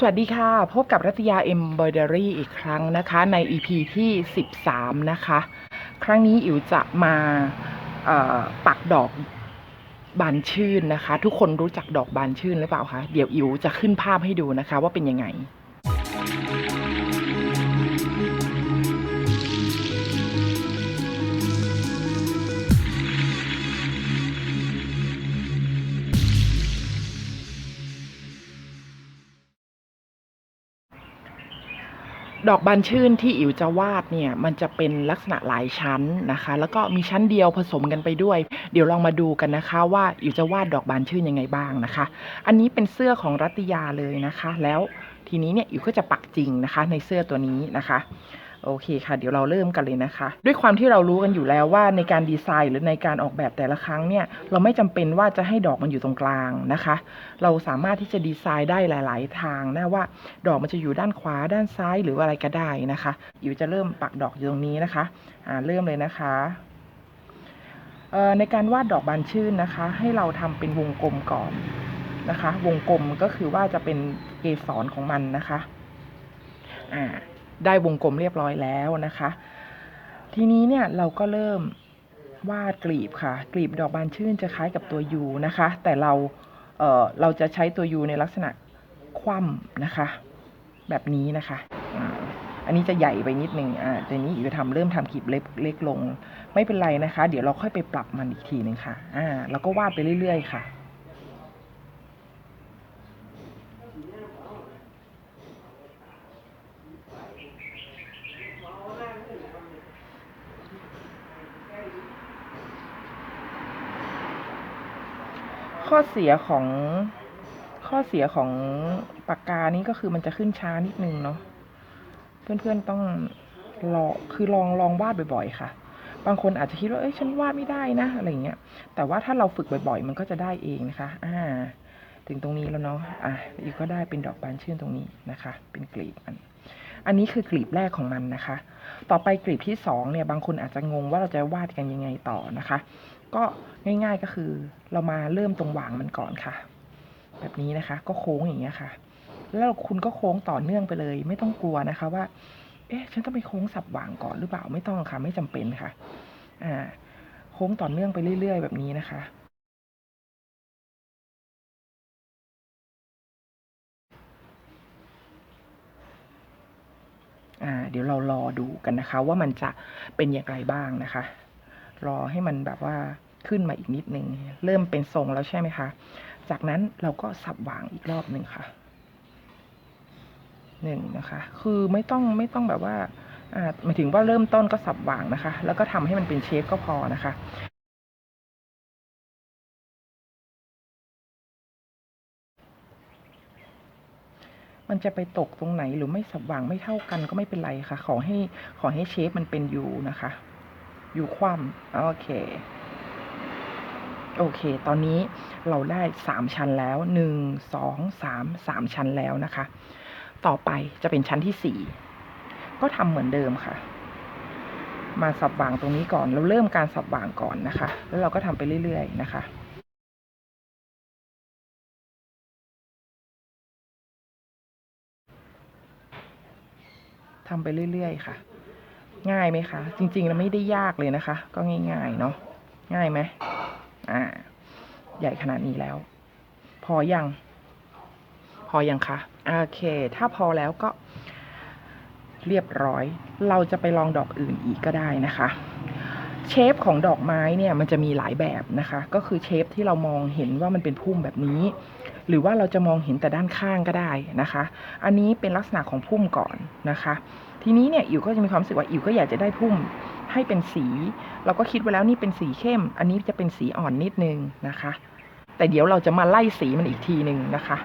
สวัสดีค่ะ พบกับรัตยาเอ็มบอยเดอรี่อีกครั้งนะคะ ใน EP ที่ 13 นะคะ ครั้งนี้อิ๋วจะมาปักดอกบานชื่นนะคะ ทุกคนรู้จักดอกบานชื่นหรือเปล่าคะ เดี๋ยวอิ๋วจะขึ้นภาพให้ดูนะคะว่าเป็นยังไง ดอกบานชื่นที่อิ๋วจะวาดเนี่ยมันจะเป็นลักษณะหลายชั้นนะคะ แล้วก็มีชั้นเดียวผสมกันไปด้วย เดี๋ยวลองมาดูกันนะคะว่าอิ๋วจะวาดดอกบานชื่นยังไงบ้างนะคะ อันนี้เป็นเสื้อของรัตยาเลยนะคะ แล้วทีนี้เนี่ยอิ๋วก็จะปักจริงนะคะ ในเสื้อตัวนี้นะคะ โอเคค่ะ เดี๋ยวเราเริ่มกันเลยนะคะ ด้วยความที่เรารู้กันอยู่แล้วว่าในการดีไซน์หรือในการออกแบบแต่ละครั้งเนี่ย เราไม่จำเป็นว่าจะให้ดอกมันอยู่ตรงกลางนะคะ เราสามารถที่จะดีไซน์ได้หลาย ๆ ทางนะว่า ดอกมันจะอยู่ด้านขวาด้านซ้ายหรืออะไรก็ได้นะคะอิ๋วจะเริ่มปักดอกอยู่ตรงนี้นะคะอ่าเริ่มเลยนะคะเอ่อในการวาดดอกบานชื่นนะคะ ให้เราทำเป็นวงกลมก่อนนะคะ วงกลมก็คือว่าจะเป็นเกสรของมันนะคะอ่า ได้วงกลมเรียบร้อยแล้วนะคะ ทีนี้เนี่ยเราก็เริ่มวาดกลีบค่ะ กลีบดอกบานชื่นจะคล้ายกับตัวยูนะคะ แต่เราเเราจะใช้ตัวยูในลักษณะคว่ำนะคะ แบบนี้นะคะอันนี้จะใหญ่ไปนิดนึงอ่าแต่นี้อีกจะทำเริ่มทำขีดเล็กเล็กลง ไม่เป็นไรนะคะ เดี๋ยวเราค่อยไปปรับมันอีกทีหนึ่งค่ะ อ่าแล้วก็วาดไปเรื่อยๆค่ะ ข้อเสียของข้อเสียของปากกานี้ก็คือมันจะขึ้นช้านิดนึงเนาะเพื่อนๆต้องลองคือลองลองวาดบ่อยๆ ค่ะ บางคนอาจจะคิดว่าเอ้ยฉันวาดไม่ได้นะอะไรเงี้ย แต่ว่าถ้าเราฝึกบ่อยๆ มันก็จะได้เองนะคะ อ่า ถึงตรงนี้แล้วเนาะอะอีกก็ได้เป็นดอกบานชื่นตรงนี้นะคะ เป็นกลีบมันอันนี้คือกลีบแรกของมันนะคะ ต่อไปกลีบที่สองเนี่ยบางคนอาจจะงงว่าเราจะวาดกันยังไงต่อนะคะ ก็ง่ายๆก็คือเรามาเริ่มตรงหว่างมันก่อนค่ะ แบบนี้นะคะ ก็โค้งอย่างเงี้ยค่ะ แล้วคุณก็โค้งต่อเนื่องไปเลย ไม่ต้องกลัวนะคะว่า เอ๊ะ ฉันต้องไปโค้งสับหว่างก่อนหรือเปล่าไม่ต้องค่ะ ไม่จำเป็นค่ะ อ่า โค้งต่อเนื่องไปเรื่อย ๆ แบบนี้นะคะ อ่า เดี๋ยวเรารอดูกันนะคะ ว่ามันจะเป็นอย่างไรบ้างนะคะ รอให้มันแบบว่าขึ้นมาอีกนิดนึง เริ่มเป็นทรงแล้วใช่ไหมคะ จากนั้นเราก็สับหว่างอีกรอบหนึ่งค่ะหนึ่งนะคะ คือไม่ต้องไม่ต้องแบบว่าอ่าหมายถึงว่าเริ่มต้นก็สับหว่างนะคะ แล้วก็ทำให้มันเป็นเชฟก็พอนะคะมันจะไปตกตรงไหนหรือไม่สับหว่างไม่เท่ากันก็ไม่เป็นไรค่ะ ขอให้ขอให้เชฟมันเป็นอยู่นะคะ อยู่คว่ำโอเค โอเค ตอนนี้เราได้สามชั้นแล้วหนึ่งสองสามสามชั้นแล้วนะคะ ต่อไปจะเป็นชั้นที่สี่ก็ทำเหมือนเดิมค่ะ มาสับหว่างตรงนี้ก่อน เราเริ่มการสับหว่างก่อนนะคะ แล้วเราก็ทำไปเรื่อยๆนะคะทำไปเรื่อย ๆ ค่ะ ง่ายไหมคะ จริงๆแล้วไม่ได้ยากเลยนะคะ ก็ง่ายๆเนาะง่ายไหมอ่า ใหญ่ขนาดนี้แล้ว พอยัง พอยังคะโอเค ถ้าพอแล้วก็เรียบร้อย เราจะไปลองดอกอื่นอีกก็ได้นะคะ เชฟของดอกไม้เนี่ยมันจะมีหลายแบบนะคะ ก็คือเชฟที่เรามองเห็นว่ามันเป็นพุ่มแบบนี้ หรือว่าเราจะมองเห็นแต่ด้านข้างก็ได้นะคะ อันนี้เป็นลักษณะของพุ่มก่อนนะคะ ทีนี้เนี่ยอิ๋วก็จะมีความรู้สึกว่าอิ๋วก็อยากจะได้พุ่มให้เป็นสี เราก็คิดไว้แล้วนี่เป็นสีเข้ม อันนี้จะเป็นสีอ่อนนิดนึงนะคะ แต่เดี๋ยวเราจะมาไล่สีมันอีกทีหนึ่งนะคะ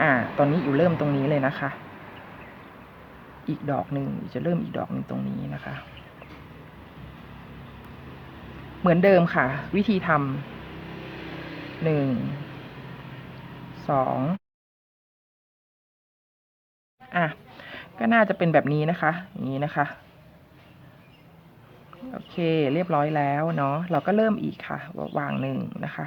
อ่า ตอนนี้อิ๋วเริ่มตรงนี้เลยนะคะ อีกดอกหนึ่งอิวจะเริ่มอีกดอกหนึ่งตรงนี้นะคะ มือนเดิมค่ะ วิธีทำหนึ่งสองอะ ก็น่าจะเป็นแบบนี้นะคะอย่างนี้นะคะ โอเค เรียบร้อยแล้วเนาะเราก็เริ่มอีกค่ะวางหนึ่งนะคะ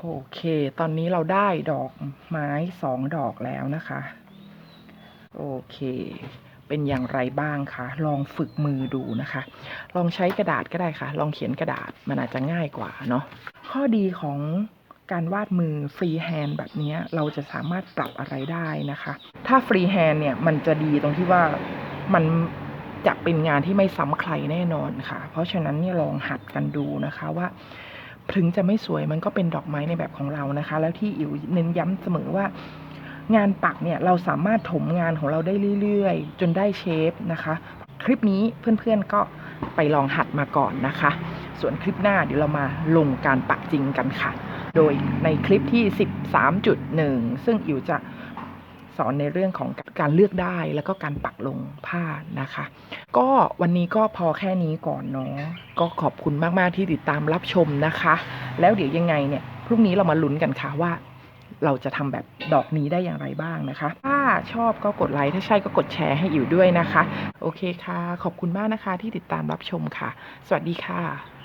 โอเค ตอนนี้เราได้ดอกไม้สองดอกแล้วนะคะ โอเค เป็นอย่างไรบ้างคะ ลองฝึกมือดูนะคะ ลองใช้กระดาษก็ได้ค่ะ ลองเขียนกระดาษมันอาจจะง่ายกว่าเนาะ ข้อดีของการวาดมือฟรีแฮนด์แบบนี้เราจะสามารถปรับอะไรได้นะคะ ถ้าฟรีแฮนด์เนี่ยมันจะดีตรงที่ว่ามันจะเป็นงานที่ไม่ซ้ำใครแน่นอนค่ะ เพราะฉะนั้นเนี่ยลองหัดกันดูนะคะว่า ถึงจะไม่สวยมันก็เป็นดอกไม้ในแบบของเรานะคะ แล้วที่อิ๋วเน้นย้ำเสมอว่างานปักเนี่ยเราสามารถถมงานของเราได้เรื่อยๆ จนได้เชฟนะคะ คลิปนี้เพื่อนๆก็ไปลองหัดมาก่อนนะคะ ส่วนคลิปหน้าเดี๋ยวเรามาลงการปักจริงกันค่ะ โดยในคลิปที่ 13.1 ซึ่งอิ๋วจะ สอนในเรื่องของการเลือกได้แล้วก็การปักลงผ้านะคะ ก็วันนี้ก็พอแค่นี้ก่อนเนาะก็ขอบคุณมาก ๆ ที่ติดตามรับชมนะคะ แล้วเดี๋ยวยังไงเนี่ยพรุ่งนี้เรามาลุ้นกันค่ะว่า เราจะทำแบบดอกนี้ได้อย่างไรบ้างนะคะ ถ้าชอบก็กดไลค์ถ้าใช่ก็กดแชร์ให้อยู่ด้วยนะคะ โอเคค่ะ ขอบคุณมากนะคะที่ติดตามรับชมค่ะ สวัสดีค่ะ